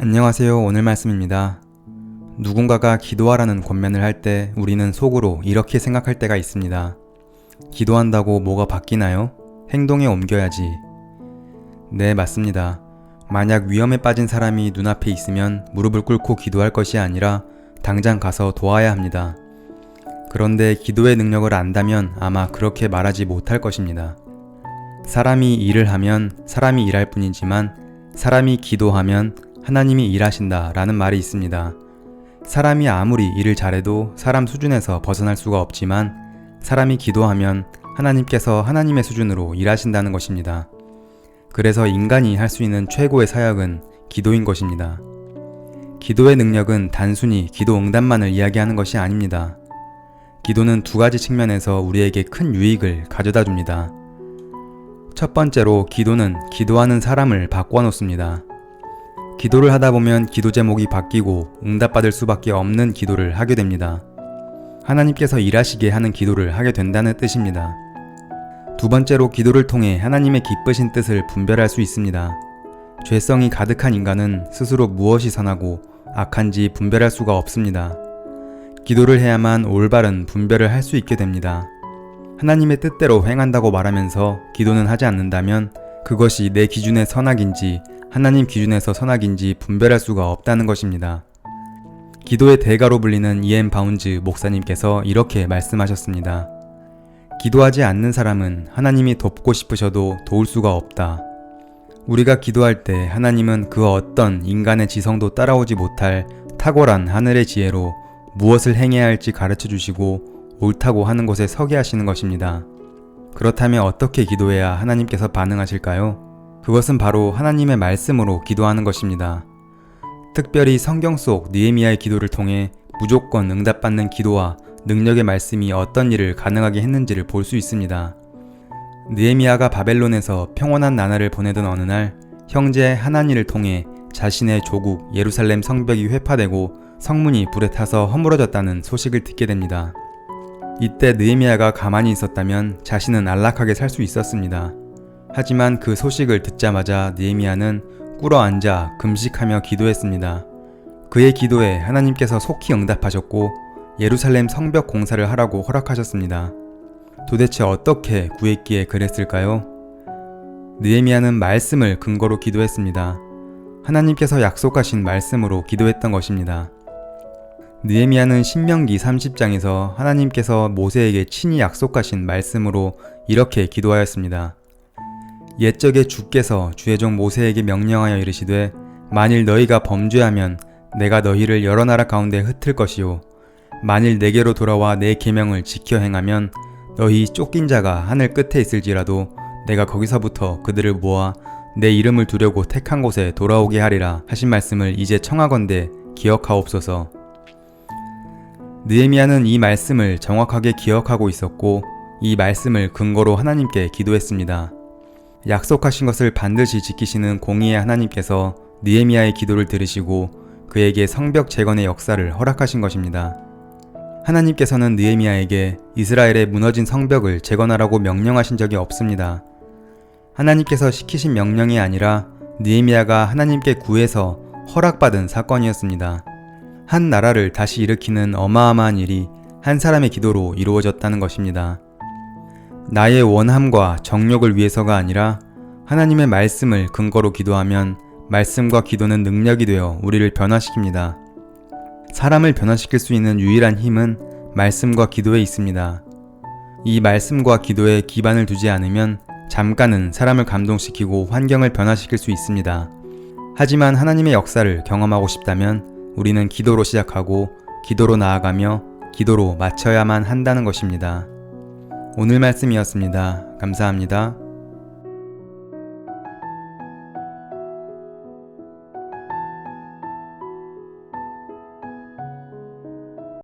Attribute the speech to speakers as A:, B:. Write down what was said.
A: 안녕하세요. 오늘 말씀입니다. 누군가가 기도하라는 권면을 할 때 우리는 속으로 이렇게 생각할 때가 있습니다. 기도한다고 뭐가 바뀌나요? 행동에 옮겨야지. 네, 맞습니다. 만약 위험에 빠진 사람이 눈앞에 있으면 무릎을 꿇고 기도할 것이 아니라 당장 가서 도와야 합니다. 그런데 기도의 능력을 안다면 아마 그렇게 말하지 못할 것입니다. 사람이 일을 하면 사람이 일할 뿐이지만 사람이 기도하면 하나님이 일하신다 라는 말이 있습니다. 사람이 아무리 일을 잘해도 사람 수준에서 벗어날 수가 없지만 사람이 기도하면 하나님께서 하나님의 수준으로 일하신다는 것입니다. 그래서 인간이 할 수 있는 최고의 사역은 기도인 것입니다. 기도의 능력은 단순히 기도 응답만을 이야기하는 것이 아닙니다. 기도는 두 가지 측면에서 우리에게 큰 유익을 가져다 줍니다. 첫 번째로 기도는 기도하는 사람을 바꿔놓습니다. 기도를 하다 보면 기도 제목이 바뀌고 응답받을 수밖에 없는 기도를 하게 됩니다. 하나님께서 일하시게 하는 기도를 하게 된다는 뜻입니다. 두 번째로 기도를 통해 하나님의 기쁘신 뜻을 분별할 수 있습니다. 죄성이 가득한 인간은 스스로 무엇이 선하고 악한지 분별할 수가 없습니다. 기도를 해야만 올바른 분별을 할 수 있게 됩니다. 하나님의 뜻대로 행한다고 말하면서 기도는 하지 않는다면 그것이 내 기준의 선악인지 하나님 기준에서 선악인지 분별할 수가 없다는 것입니다. 기도의 대가로 불리는 이엠 바운즈 목사님께서 이렇게 말씀하셨습니다. 기도하지 않는 사람은 하나님이 돕고 싶으셔도 도울 수가 없다. 우리가 기도할 때 하나님은 그 어떤 인간의 지성도 따라오지 못할 탁월한 하늘의 지혜로 무엇을 행해야 할지 가르쳐 주시고 옳다고 하는 곳에 서게 하시는 것입니다. 그렇다면 어떻게 기도해야 하나님께서 반응하실까요? 그것은 바로 하나님의 말씀으로 기도하는 것입니다. 특별히 성경 속 느헤미야의 기도를 통해 무조건 응답받는 기도와 능력의 말씀이 어떤 일을 가능하게 했는지를 볼 수 있습니다. 느헤미야가 바벨론에서 평온한 나날을 보내던 어느 날 형제 하나니를 통해 자신의 조국 예루살렘 성벽이 회파되고 성문이 불에 타서 허물어졌다는 소식을 듣게 됩니다. 이때 느헤미야가 가만히 있었다면 자신은 안락하게 살 수 있었습니다. 하지만 그 소식을 듣자마자 느헤미야는 꿇어 앉아 금식하며 기도했습니다. 그의 기도에 하나님께서 속히 응답하셨고 예루살렘 성벽 공사를 하라고 허락하셨습니다. 도대체 어떻게 구했기에 그랬을까요? 느헤미야는 말씀을 근거로 기도했습니다. 하나님께서 약속하신 말씀으로 기도했던 것입니다. 느헤미야는 신명기 30장에서 하나님께서 모세에게 친히 약속하신 말씀으로 이렇게 기도하였습니다. 옛적에 주께서 주의 종 모세에게 명령하여 이르시되 만일 너희가 범죄하면 내가 너희를 여러 나라 가운데 흩을 것이요 만일 내게로 돌아와 내 계명을 지켜 행하면 너희 쫓긴 자가 하늘 끝에 있을지라도 내가 거기서부터 그들을 모아 내 이름을 두려고 택한 곳에 돌아오게 하리라 하신 말씀을 이제 청하건대 기억하옵소서. 느헤미야는 이 말씀을 정확하게 기억하고 있었고 이 말씀을 근거로 하나님께 기도했습니다. 약속하신 것을 반드시 지키시는 공의의 하나님께서 느헤미야의 기도를 들으시고 그에게 성벽 재건의 역사를 허락하신 것입니다. 하나님께서는 느헤미야에게 이스라엘의 무너진 성벽을 재건하라고 명령하신 적이 없습니다. 하나님께서 시키신 명령이 아니라 느헤미야가 하나님께 구해서 허락받은 사건이었습니다. 한 나라를 다시 일으키는 어마어마한 일이 한 사람의 기도로 이루어졌다는 것입니다. 나의 원함과 정욕을 위해서가 아니라 하나님의 말씀을 근거로 기도하면 말씀과 기도는 능력이 되어 우리를 변화시킵니다. 사람을 변화시킬 수 있는 유일한 힘은 말씀과 기도에 있습니다. 이 말씀과 기도에 기반을 두지 않으면 잠깐은 사람을 감동시키고 환경을 변화시킬 수 있습니다. 하지만 하나님의 역사를 경험하고 싶다면 우리는 기도로 시작하고 기도로 나아가며 기도로 마쳐야만 한다는 것입니다. 오늘 말씀이었습니다. 감사합니다.